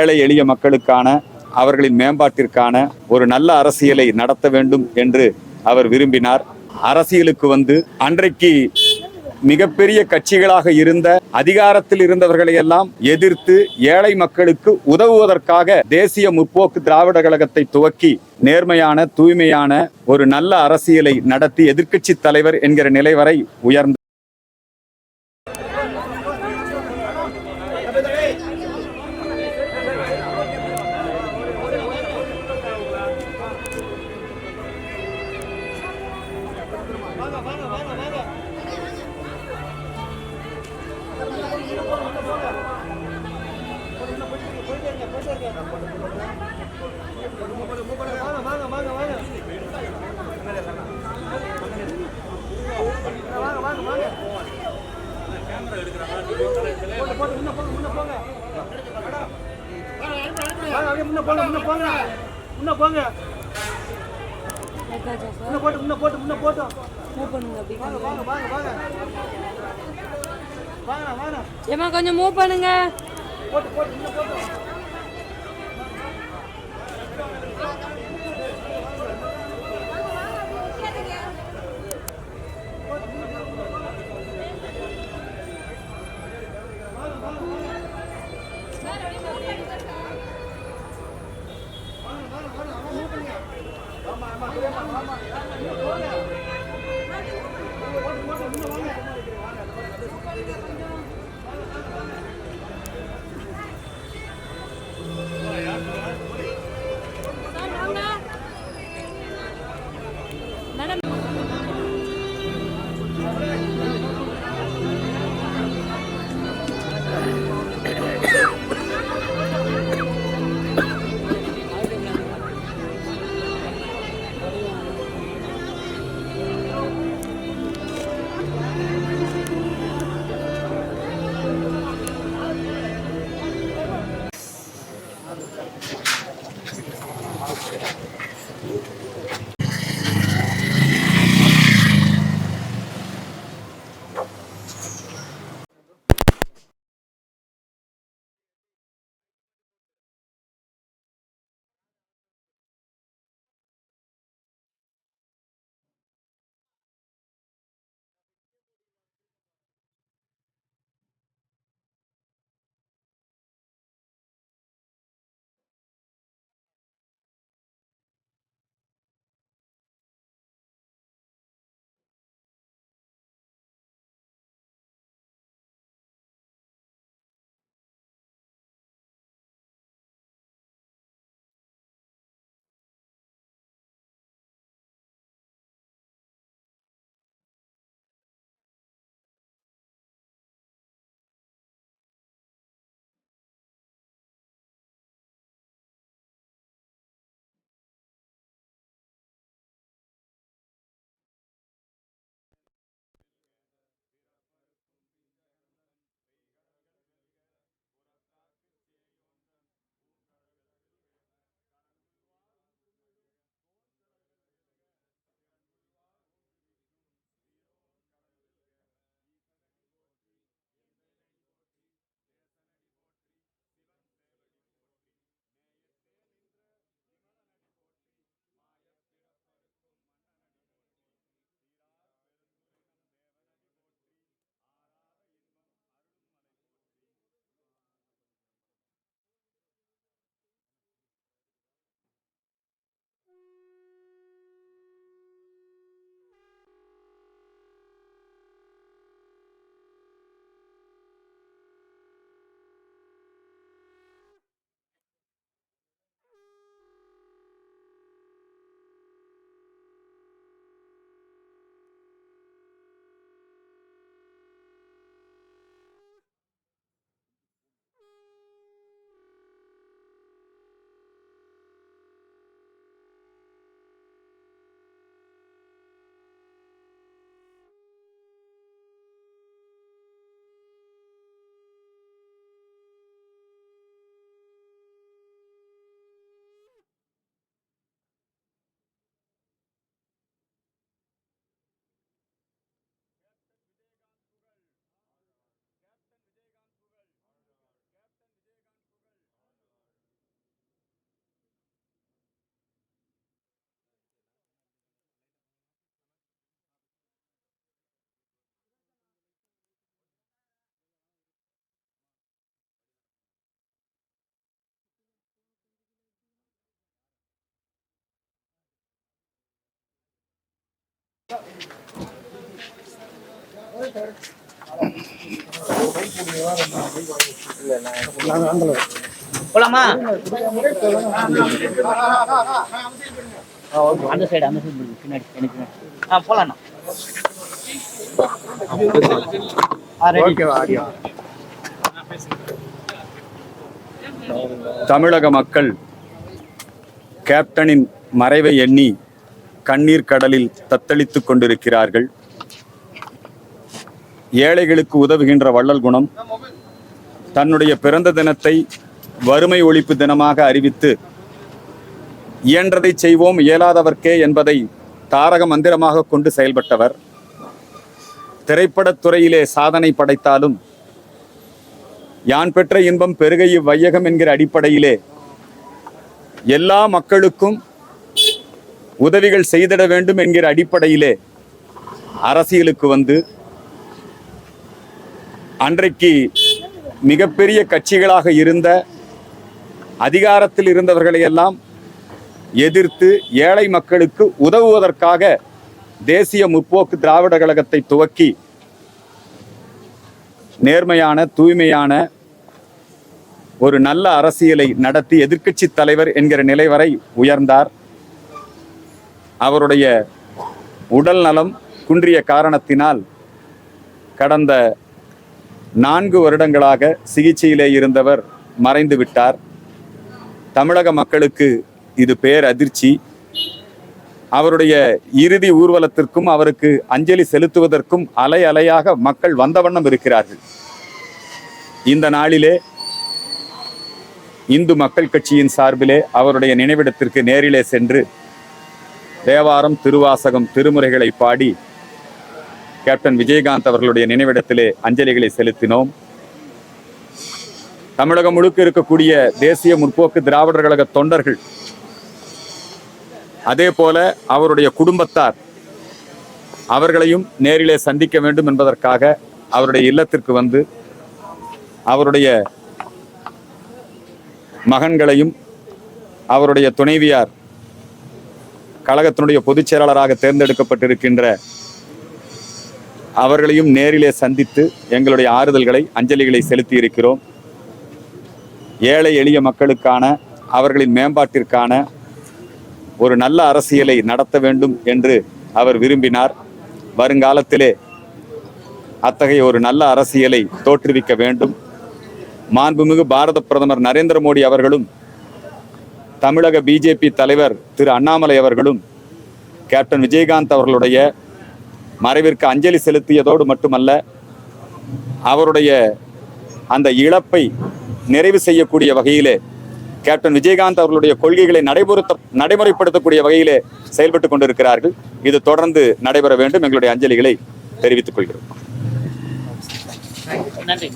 ஏழை எளிய மக்களுக்கான அவர்களின் மேம்பாட்டிற்கான ஒரு நல்ல அரசியலை நடத்த வேண்டும் என்று அவர் விரும்பினார். அரசியலுக்கு வந்து அன்றைக்கு மிகப்பெரிய கட்சிகளாக இருந்த அதிகாரத்தில் இருந்தவர்களை எல்லாம் எதிர்த்து ஏழை மக்களுக்கு உதவுவதற்காக தேசிய முற்போக்கு திராவிட கழகத்தை துவக்கி நேர்மையான தூய்மையான ஒரு நல்ல அரசியலை நடத்தி எதிர்க்கட்சி தலைவர் என்கிற நிலை வரை உயர்ந்த முன்ன போங்க முன்ன போங்க. முன்ன போங்க. போட்டு முன்ன போட்டு முன்ன போட்டோம் மூவ் பண்ணுங்க வாங்க வாங்க வாங்க. வாங்க வாங்க வாங்க ஏமா கொஞ்சம் மூவ் பண்ணுங்க. போட்டு போட்டு போட்டு. போலாமா? அந்த சைடு அந்த சைடு பின்னாடி எனக்கு பின்னாடி. ஆ போலாம்ண்ணா ஆ ரெடி தமிழக மக்கள் கேப்டனின் மறைவை எண்ணி கண்ணீர் கடலில் தத்தளித்துக் கொண்டிருக்கிறார்கள். ஏழைகளுக்கு உதவுகின்ற வள்ளல் குணம் தன்னுடைய பிறந்த தினத்தை வறுமை ஒழிப்பு தினமாக அறிவித்து இயன்றதை செய்வோம் இயலாதவர்க்கே என்பதை தாரக மந்திரமாக கொண்டு செயல்பட்டவர். திரைப்படத் துறையிலே சாதனை படைத்தாலும் யான் பெற்ற இன்பம் பெருகை இவ்வையகம் என்கிற அடிப்படையிலே எல்லா மக்களுக்கும் உதவிகள் செய்திட வேண்டும் என்கிற அடிப்படையிலே அரசியலுக்கு வந்து அன்றைக்கு மிகப்பெரிய கட்சிகளாக இருந்த அதிகாரத்தில் இருந்தவர்களை எல்லாம் எதிர்த்து ஏழை மக்களுக்கு உதவுவதற்காக தேசிய முற்போக்கு திராவிட கழகத்தை துவக்கி நேர்மையான தூய்மையான ஒரு நல்ல அரசியலை நடத்தி எதிர்க்கட்சி தலைவர் என்கிற நிலை வரை உயர்ந்தார். அவருடைய உடல் நலம் குன்றிய காரணத்தினால் கடந்த நான்கு வருடங்களாக சிகிச்சையிலே இருந்தவர் மறைந்து விட்டார். தமிழக மக்களுக்கு இது பேர் அதிர்ச்சி. அவருடைய இறுதி ஊர்வலத்திற்கும் அவருக்கு அஞ்சலி செலுத்துவதற்கும் அலை அலையாக மக்கள் வந்த வண்ணம் இருக்கிறார்கள். இந்த நாளிலே இந்து மக்கள் கட்சியின் சார்பிலே அவருடைய நினைவிடத்திற்கு நேரிலே சென்று தேவாரம் திருவாசகம் திருமுறைகளை பாடி கேப்டன் விஜயகாந்த் அவர்களுடைய நினைவிடத்திலே அஞ்சலிகளை செலுத்தினோம். தமிழகம் முழுக்க இருக்கக்கூடிய தேசிய முற்போக்கு திராவிடர் கழக தொண்டர்கள் அதே போல அவருடைய குடும்பத்தார் அவர்களையும் நேரிலே சந்திக்க வேண்டும் என்பதற்காக அவருடைய இல்லத்திற்கு வந்து அவருடைய மகன்களையும் அவருடைய துணைவியார் கழகத்தினுடைய பொதுச் செயலாளராக தேர்ந்தெடுக்கப்பட்டிருக்கின்ற அவர்களையும் நேரிலே சந்தித்து எங்களுடைய ஆறுதல்களை அஞ்சலிகளை செலுத்தி இருக்கிறோம் ஏழை எளிய மக்களுக்கான அவர்களின் மேம்பாட்டிற்கான ஒரு நல்ல அரசியலை நடத்த வேண்டும் என்று அவர் விரும்பினார். வருங்காலத்திலே அத்தகைய ஒரு நல்ல அரசியலை தோற்றுவிக்க வேண்டும். மாண்புமிகு பாரத பிரதமர் நரேந்திர மோடி அவர்களும் தமிழக பிஜேபி தலைவர் திரு அண்ணாமலை அவர்களும் கேப்டன் விஜயகாந்த் அவர்களுடைய மறைவிற்கு அஞ்சலி செலுத்தியதோடு மட்டுமல்ல அவருடைய அந்த இழப்பை நிறைவு செய்யக்கூடிய வகையிலே கேப்டன் விஜயகாந்த் அவர்களுடைய கொள்கைகளை நடைமுறைத்த நடைமுறைப்படுத்தக்கூடிய வகையிலே செயல்பட்டு கொண்டிருக்கிறார்கள். இது தொடர்ந்து நடைபெற வேண்டும். எங்களுடைய அஞ்சலிகளை தெரிவித்துக் கொள்கிறோம். நன்றி